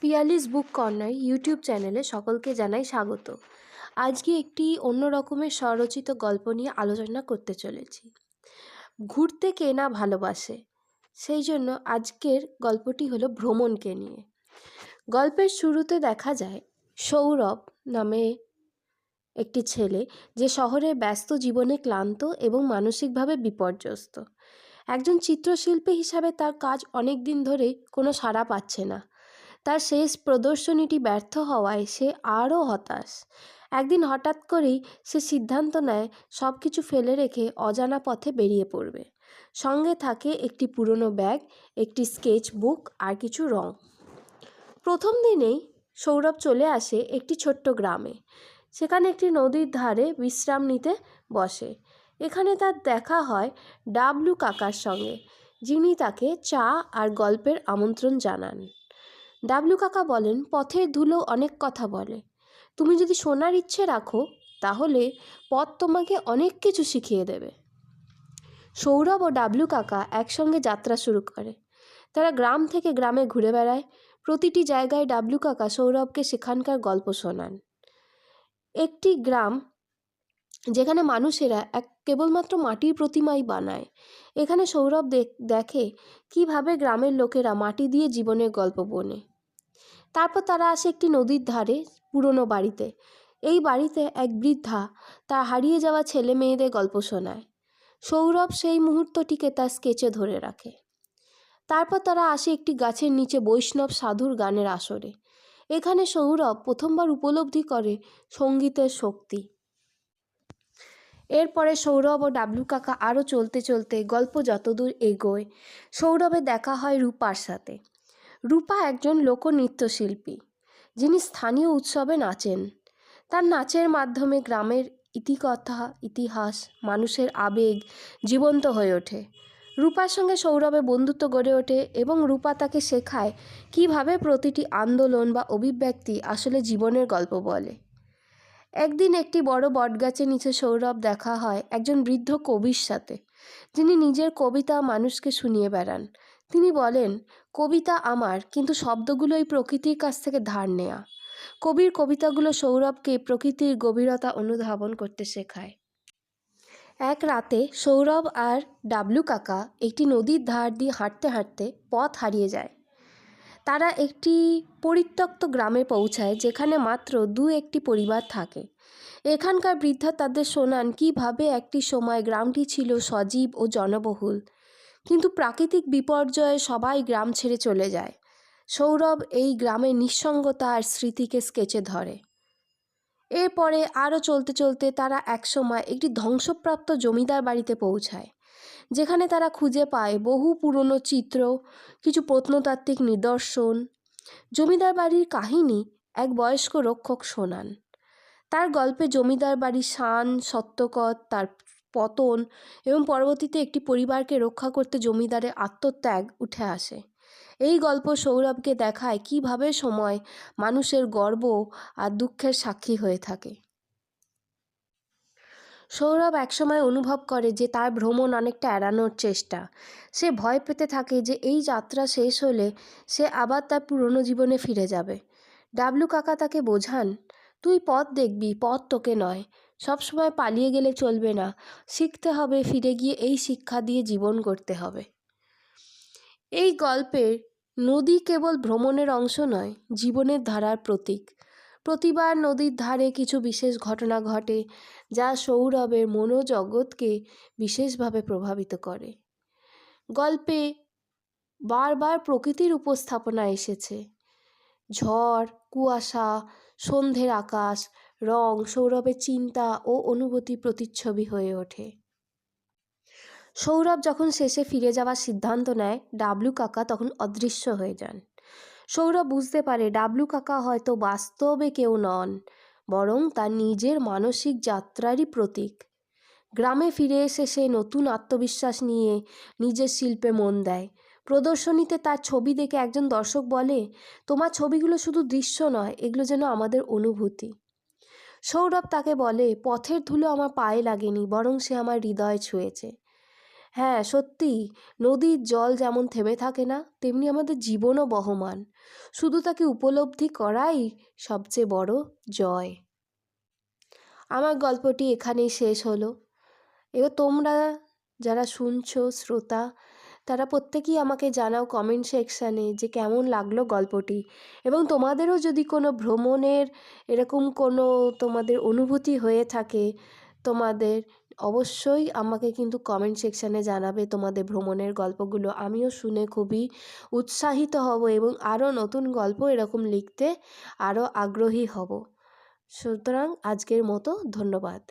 পিয়ালিস বুক corner YouTube চ্যানেলে সকলকে জানাই স্বাগত। আজকে একটি অন্য রকমের স্বরচিত গল্প নিয়ে আলোচনা করতে চলেছি। ঘুরতে কে না ভালোবাসে, সেই জন্য আজকের গল্পটি হলো ভ্রমণকে নিয়ে। গল্পের শুরুতে দেখা যায়, সৌরভ নামে একটি ছেলে যে শহরের ব্যস্ত জীবনে ক্লান্ত এবং মানসিকভাবে বিপর্যস্ত। একজন চিত্রশিল্পী হিসাবে তার কাজ অনেক দিন ধরেই কোনো সাড়া পাচ্ছে না। তার শেষ প্রদর্শনীটি ব্যর্থ হওয়ায় সে আরও হতাশ। একদিন হঠাৎ করেই সে সিদ্ধান্ত নেয় সব কিছু ফেলে রেখে অজানা পথে বেরিয়ে পড়বে। সঙ্গে থাকে একটি পুরনো ব্যাগ, একটি স্কেচ বুক আর কিছু রং। প্রথম দিনেই সৌরভ চলে আসে একটি ছোট্ট গ্রামে। সেখানে একটি নদীর ধারে বিশ্রাম নিতে বসে। এখানে তার দেখা হয় ডাবলু কাকার সঙ্গে, যিনি তাকে চা আর গল্পের আমন্ত্রণ জানান। ডাবলু কাকা বলেন পথের ধুলো অনেক কথা বলে। তুমি যদি শোনার ইচ্ছে রাখো, তাহলে পথ তোমাকে অনেক কিছু শিখিয়ে দেবে। সৌরভ ও ডাবলু কাকা একসঙ্গে যাত্রা শুরু করে। তারা গ্রাম থেকে গ্রামে ঘুরে বেড়ায়। প্রতিটি জায়গায় ডাবলু কাকা সৌরভকে সেখানকার গল্প শোনান। একটি গ্রাম যেখানে মানুষেরা এক, কেবলমাত্র মাটির প্রতিমাই বানায়। এখানে সৌরভ দেখে কীভাবে গ্রামের লোকেরা মাটি দিয়ে জীবনের গল্প বোনে। তারপর তারা আসে একটি নদীর ধারে, পুরনো বাড়িতে। এই বাড়িতে এক বৃদ্ধা তার হারিয়ে যাওয়া ছেলে মেয়েদের গল্প শোনায়। সৌরভ সেই মুহূর্তটিকে তার স্কেচে ধরে রাখে। তারপর তারা আসে একটি গাছের নিচে বৈষ্ণব সাধুর গানের আসরে। এখানে সৌরভ প্রথমবার উপলব্ধি করে সঙ্গীতের শক্তি। এরপরে সৌরভ ও ডাবলু কাকা আরও চলতে চলতে গল্প যতদূর এগোয়, সৌরভে দেখা হয় রূপার সাথে। রূপা একজন লোকনৃত্যশিল্পী, যিনি স্থানীয় উৎসবে নাচেন। তার নাচের মাধ্যমে গ্রামের ইতিকথা, ইতিহাস, মানুষের আবেগ জীবন্ত হয়ে ওঠে। রূপার সঙ্গে সৌরভে বন্ধুত্ব গড়ে ওঠে এবং রূপা তাকে শেখায় কীভাবে প্রতিটি আন্দোলন বা অভিব্যক্তি আসলে জীবনের গল্প বলে। একদিন একটি বড় বটগাছের নিচে সৌরভ দেখা হয় একজন বৃদ্ধ কবির সাথে, যিনি নিজের কবিতা মানুষকে শুনিয়ে বেড়ান। তিনি বলেন, কবিতা আমার, কিন্তু শব্দগুলোই প্রকৃতির কাছ থেকে ধার নেয়া। কবির কবিতাগুলো সৌরভকে প্রকৃতির গভীরতা অনুধাবন করতে শেখায়। এক রাতে সৌরভ আর ডাবলু কাকা একটি নদীর ধার দিয়ে হাঁটতে হাঁটতে পথ হারিয়ে যায়। তারা একটি পরিত্যক্ত গ্রামে পৌঁছায়, যেখানে মাত্র দু একটি পরিবার থাকে। এখানকার বৃদ্ধা তাদের শোনান, কীভাবে একটি সময় গ্রামটি ছিল সজীব ও জনবহুল। কিন্তু প্রাকৃতিক বিপর্যয়ে সবাই গ্রাম ছেড়ে চলে যায়। সৌরভ এই গ্রামের নিঃসঙ্গতা আর স্মৃতিকে স্কেচে ধরে। এরপরে আরও চলতে চলতে তারা একসময় একটি ধ্বংসপ্রাপ্ত জমিদার বাড়িতে পৌঁছায়, যেখানে তারা খুঁজে পায় বহু পুরনো চিত্র, কিছু প্রত্নতাত্ত্বিক নিদর্শন। জমিদার বাড়ির কাহিনী এক বয়স্ক রক্ষক শোনান। তার গল্পে জমিদার বাড়ির শান সত্যকত তার পতন এবং পরবর্তীতে একটি পরিবারকে রক্ষা করতে জমিদারের আত্মত্যাগ উঠে আসে। এই গল্প সৌরভকে দেখায় কীভাবে সময় মানুষের গর্ব আর দুঃখের সাক্ষী হয়ে থাকে। সৌরভ একসময় অনুভব করে যে তার ভ্রমণ অনেকটা এড়ানোর চেষ্টা। সে ভয় পেতে থাকে যে এই যাত্রা শেষ হলে সে আবার তার পুরনো জীবনে ফিরে যাবে। ডাবলু কাকা তাকে বোঝান, তুই পথ দেখবি, পথ তোকে নয়। সবসময় পালিয়ে গেলে চলবে না। শিখতে হবে, ফিরে গিয়ে এই শিক্ষা দিয়ে জীবন করতে হবে। এই গল্পের নদী কেবল ভ্রমণের অংশ নয়, জীবনের ধারার প্রতীক। প্রতিবার নদীর ধারে কিছু বিশেষ ঘটনা ঘটে, যা সৌরভের মনোজগৎকে বিশেষভাবে প্রভাবিত করে। গল্পে বারবার প্রকৃতির উপস্থাপনা এসেছে। ঝড়, কুয়াশা, সন্ধ্যের আকাশ রং, সৌরভের চিন্তা ও অনুভূতি প্রতিচ্ছবি হয়ে ওঠে। সৌরভ যখন শেষে ফিরে যাওয়ার সিদ্ধান্ত নেয়, ডাবলু কাকা তখন অদৃশ্য হয়ে যান। সৌরভ বুঝতে পারে ডাবলু কাকা হয়তো বাস্তবে কেউ নন, বরং তার নিজের মানসিক যাত্রারই প্রতীক। গ্রামে ফিরে এসে সে নতুন আত্মবিশ্বাস নিয়ে নিজের শিল্পে মন দেয়। প্রদর্শনীতে তার ছবি দেখে একজন দর্শক বলে, তোমার ছবিগুলো শুধু দৃশ্য নয়, এগুলো যেন আমাদের অনুভূতি। সৌরভ তাকে বলে, পথের ধুলো আমার পায়ে লাগেনি, বরং সে আমার হৃদয় ছুঁয়েছে। হ্যাঁ সত্যি, নদীর জল যেমন থেমে থাকে না, তেমনি আমাদের জীবনও বহমান। শুধু তাকে উপলব্ধি করাই সবচেয়ে বড় জয়। আমার গল্পটি এখানেই শেষ হলো। এবার তোমরা যারা শুনছো, শ্রোতা তারা প্রত্যেকেই আমাকে জানাও কমেন্ট সেকশানে যে কেমন লাগল গল্পটি। এবং তোমাদেরও যদি কোনো ভ্রমণের এরকম কোনো তোমাদের অনুভূতি হয়ে থাকে, তোমাদের অবশ্যই আমাকে কিন্তু কমেন্ট সেকশানে জানাবে তোমাদের ভ্রমণের গল্পগুলো। আমিও শুনে খুবই উৎসাহিত হব এবং আরও নতুন গল্প এরকম লিখতে আরও আগ্রহী হব। সুতরাং আজকের মতো ধন্যবাদ।